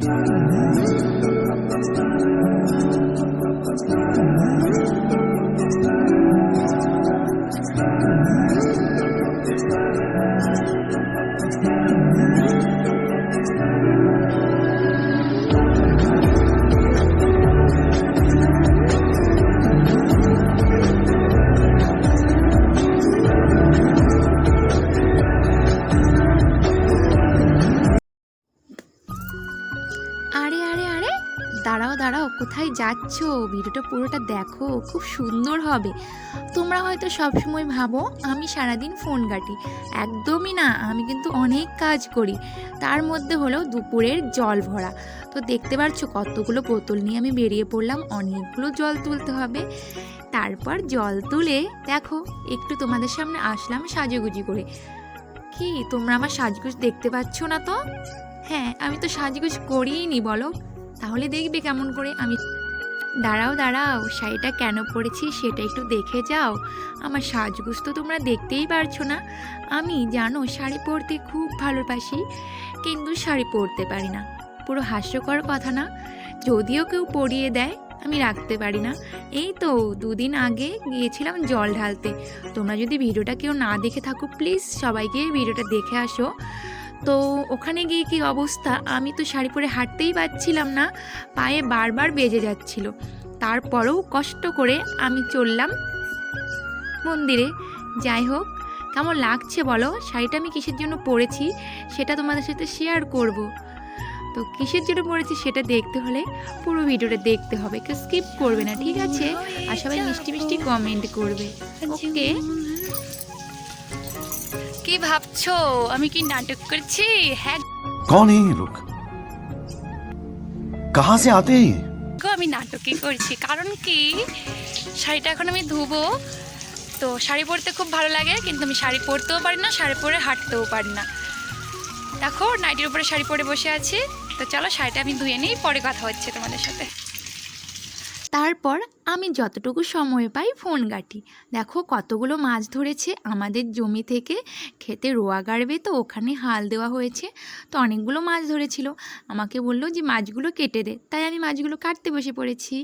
Mm-hmm. আরে আরে আরে। দাঁড়াও দাঁড়াও, কোথায় যাচ্ছ? ভিডিওটা পুরোটা দেখো, খুব সুন্দর হবে। তোমরা হয়তো সবসময় ভাবো, আমি সারাদিন ফোন ঘাঁটি। একদমই না, আমি কিন্তু অনেক কাজ করি। তার মধ্যে হলো দুপুরের জল ভরা। তো দেখতে পাচ্ছ কতগুলো বোতল নিয়ে আমি বেরিয়ে পড়লাম, অনেকগুলো জল তুলতে হবে। তারপর জল তুলে, দেখো, একটু তোমাদের সামনে আসলাম সাজুগুজি করে। কি, তোমরা আমার সাজগুজ দেখতে পাচ্ছ না তো? হ্যাঁ আমি তো সাজগোজ করিই নি, বলো। তাহলে দেখবে কেমন করে আমি দাঁড়াও দাঁড়াও, শাড়িটা কেন পরেছি সেটা একটু দেখে যাও। আমার সাজগোজ তো তোমরা দেখতেই পারছ না। আমি, জানো, শাড়ি পরতে খুব ভালোবাসি, কিন্তু শাড়ি পরতে পারি না। পুরো হাস্যকর কথা না? যদিও কেউ পরিয়ে দেয়, আমি রাখতে পারি না। এই তো, দুদিন আগে গিয়েছিলাম জল ঢালতে। তোমরা যদি ভিডিওটা কেউ না দেখে থাকো, প্লিজ সবাইকে ভিডিওটা দেখে আসো। তো ওখানে গিয়ে কি অবস্থা? আমি তো শাড়ি পরে হাঁটতেই পারছিলাম না। পায়ে বারবার বেজে যাচ্ছিল। তারপরেও কষ্ট করে আমি চললাম মন্দিরে। যাই হোক কেমন লাগছে বলো? শাড়িটা আমি কিসের জন্য পরেছি সেটা তোমাদের সাথে শেয়ার করব। তো কিসের জন্য পরেছি সেটা দেখতে হলে পুরো ভিডিওটা দেখতে হবে। কেউ স্কিপ করবে না ঠিক আছে? আর সবাই মিষ্টি মিষ্টি কমেন্ট করবে। ওকে কি ভাবছো আমি কি নাটক করছি হ্যাঁ कौन है ये लोग कहाँ से आते हैं ये? গো আমি নাটকই করছি কারণ কি শাড়িটা এখন আমি ধুবো তো শাড়ি পরতে খুব ভালো লাগে কিন্তু আমি শাড়ি পরতেও পারি না শাড়ি পরে হাঁটতেও পারি না দেখো নাইটির উপরে শাড়ি পরে বসে আছি তো চলো শাড়িটা আমি ধুয়ে নিই পরে কথা হচ্ছে তোমাদের সাথে তারপর আমি যতটুকু সময় পাই ফোন ঘাঁটি দেখো কতগুলো মাছ ধরেছে আমাদের জমি থেকে। খেতে রোয়া গাড়বে তো, ওখানে হাল দেওয়া হয়েছে। তো অনেকগুলো মাছ ধরেছিল। আমাকে বলল যে, মাছগুলো কেটে দে। তাই আমি মাছগুলো কাটতে বসে পড়েছি।